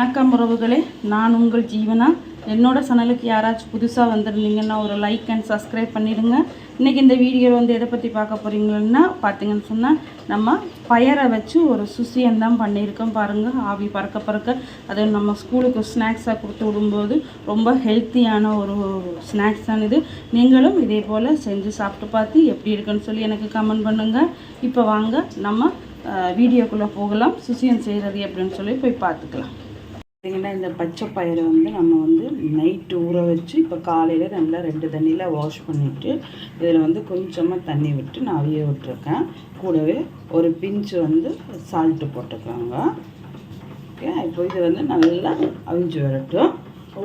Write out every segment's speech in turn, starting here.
வணக்கம் உறவுகளே. நான் உங்கள் ஜீவனா? என்னோடய சேனலுக்கு யாராச்சும் புதுசாக வந்துருந்தீங்கன்னா ஒரு லைக் அண்ட் சப்ஸ்கிரைப் பண்ணிடுங்க. இன்றைக்கி இந்த வீடியோ வந்து எதை பற்றி பார்க்க போகிறீங்கன்னா பார்த்தீங்கன்னு சொன்னால் நம்ம பயரை வச்சு ஒரு சுசியம் தான் பண்ணியிருக்கோம் பாருங்கள் ஆவி பறக்க பறக்க. அது நம்ம ஸ்கூலுக்கு ஸ்நாக்ஸாக கொடுத்து விடும்போது ரொம்ப ஹெல்த்தியான ஒரு ஸ்நாக்ஸ் தான் இது. நீங்களும் இதே போல் செஞ்சு சாப்பிட்டு பார்த்து எப்படி இருக்குன்னு சொல்லி எனக்கு கமெண்ட் பண்ணுங்கள் இப்போ வாங்க நம்ம வீடியோக்குள்ளே போகலாம். சுசியம் செய்கிறது எப்படின்னு சொல்லி போய் பார்த்துக்கலாம். பார்த்தீங்கன்னா இந்த பச்சை பயிரை வந்து நம்ம வந்து நைட்டு ஊற வச்சு இப்போ காலையில் நல்லா ரெண்டு தண்ணியில் வாஷ் பண்ணிவிட்டு இதில் வந்து கொஞ்சமாக தண்ணி விட்டு நான் அவிய விட்டுருக்கேன். கூடவே ஒரு பிஞ்சு வந்து சால்ட்டு போட்டுக்கோங்க. ஓகே இப்போ இது வந்து நல்லா அவிஞ்சு வரட்டும்.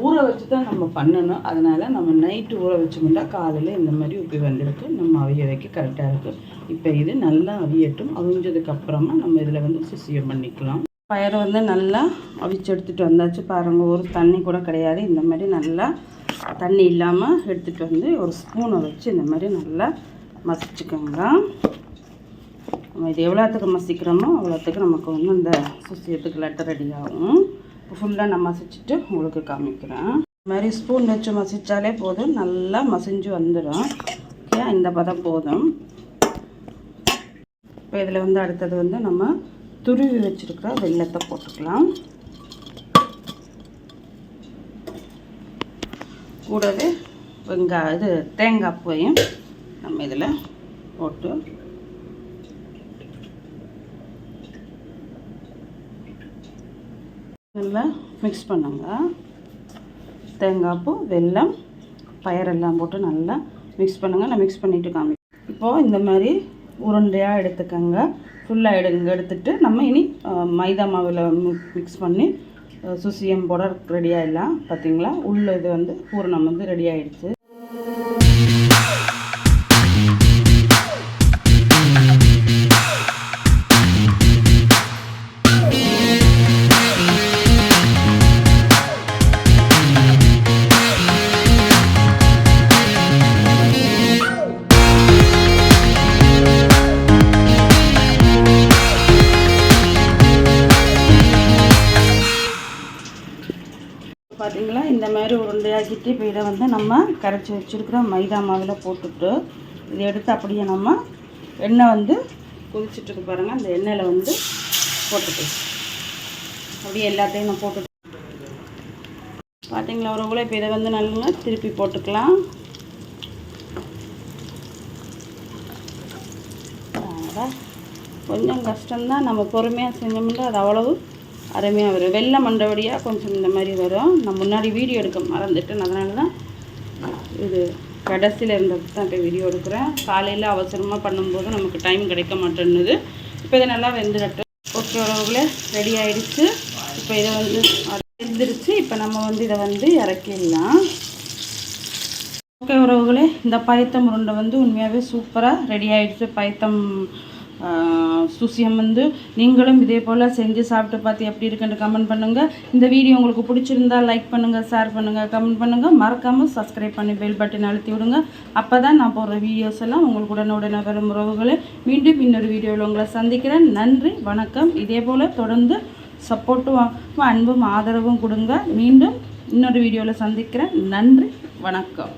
ஊற வச்சு தான் நம்ம பண்ணணும். அதனால் நம்ம நைட்டு ஊற வச்சோம்னா காலையில் இந்த மாதிரி உப்பி வந்திருக்கு. நம்ம அவிய வைக்க கரெக்டாக இருக்குது இப்போ இது நல்லா அவியட்டும். அவிஞ்சதுக்கப்புறமா நம்ம இதில் வந்து சுசியம் பண்ணிக்கலாம். பயிரை வந்து நல்லா அவிச்சு எடுத்துகிட்டு வந்தாச்சு. பாருங்கள் ஒரு தண்ணி கூட கிடையாது. இந்த மாதிரி நல்லா தண்ணி இல்லாமல் எடுத்துகிட்டு வந்து ஒரு ஸ்பூனை வச்சு இந்த மாதிரி நல்லா மசிச்சுக்கோங்க. நம்ம இது எவ்வளோத்துக்கு மசிக்கிறோமோ அவ்வளோத்துக்கு நமக்கு வந்து இந்த சுசியத்துக்கு லெட்டர் ரெடி ஆகும். இப்போ ஃபுல்லாக நான் மசிச்சுட்டு உங்களுக்கு காமிக்கிறேன். இந்த மாதிரி ஸ்பூன் வச்சு மசித்தாலே போதும். நல்லா மசிஞ்சு வந்துடும். ஓகே இந்த பதம் போதும். இப்போ இதில் வந்து அடுத்தது வந்து நம்ம துருவி வச்சுருக்கிற வெள்ளத்தை போட்டுக்கலாம். கூடவே வெங்காய இது தேங்காய் பூவையும் நம்ம இதில் போட்டு நல்லா மிக்ஸ் பண்ணுங்க. தேங்காய் பூ வெல்லம் பயரெல்லாம் போட்டு நல்லா மிக்ஸ் பண்ணுங்கள் நான் மிக்ஸ் பண்ணிவிட்டு காமி இப்போது இந்த மாதிரி உருண்டையாக எடுத்துக்கோங்க. ஃபுல்லாக எடுங்க எடுத்துகிட்டு நம்ம இனி மைதா மாவில் மிக்ஸ் பண்ணி சுசியம் போட ரெடி ஆகிடலாம் பார்த்தீங்களா உள்ள இது வந்து பூரணம் வந்து ரெடி ஆகிடுச்சு பார்த்தீங்களா இந்த மாதிரி உருண்டையாக்கிட்டு இப்போ இதை வந்து நம்ம கரைச்சி வச்சுருக்கிற மைதா மாவில் போட்டுட்டு இதை எடுத்து அப்படியே நம்ம எண்ணெய் வந்து கொதிச்சுட்டு பாருங்கள் அந்த எண்ணெயில் வந்து போட்டுட்டு அப்படியே எல்லாத்தையும் நான் போட்டுட்டு பார்த்தீங்களா ஒரு கூட இப்போ இதை வந்து நல்லா திருப்பி போட்டுக்கலாம். கொஞ்சம் கஷ்டம்தான். நம்ம பொறுமையாக செஞ்சோம்னா அது அவ்வளவு அருமையாக வரும். வெள்ளை மண்டபடியாக கொஞ்சம் இந்த மாதிரி வரும். நான் முன்னாடி வீடியோ எடுக்க மறந்துட்டேன். அதனால தான் இது கடைசியில் இருந்தது தான் இப்போ வீடியோ எடுக்கிறேன். காலையில் அவசரமாக பண்ணும்போது நமக்கு டைம் கிடைக்க மாட்டேன்னுது. இப்போ இதை நல்லா வெந்துடட்டும். ஓகே உறவுகளே ரெடி ஆகிடுச்சு இப்போ இதை வந்து வெந்துருச்சு. இப்போ நம்ம வந்து இதை வந்து இறக்கிடலாம். ஓகே உறவுகளே இந்த பயத்தம் உருண்டை வந்து உண்மையாகவே சூப்பராக ரெடி ஆகிடுச்சு பயத்தம் சுசியம் வந்து நீங்களும் இதே போல் செஞ்சு சாப்பிட்டு பார்த்து எப்படி இருக்குன்னு கமெண்ட் பண்ணுங்கள் இந்த வீடியோ உங்களுக்கு பிடிச்சிருந்தா லைக் பண்ணுங்கள் ஷேர் பண்ணுங்கள் கமெண்ட் பண்ணுங்கள் மறக்காமல் சப்ஸ்கிரைப் பண்ணி பெல் பட்டன் அழுத்தி விடுங்க. அப்போ தான் நான் போடுற வீடியோஸ் எல்லாம் உங்களுக்கு உடனுடனே வரும் உறவுகளை. மீண்டும் இன்னொரு வீடியோவில் உங்களை சந்திக்கிறேன். நன்றி வணக்கம். இதே போல் தொடர்ந்து சப்போர்ட்டும் அன்பும் ஆதரவும் கொடுங்க. மீண்டும் இன்னொரு வீடியோவில் சந்திக்கிறேன். நன்றி வணக்கம்.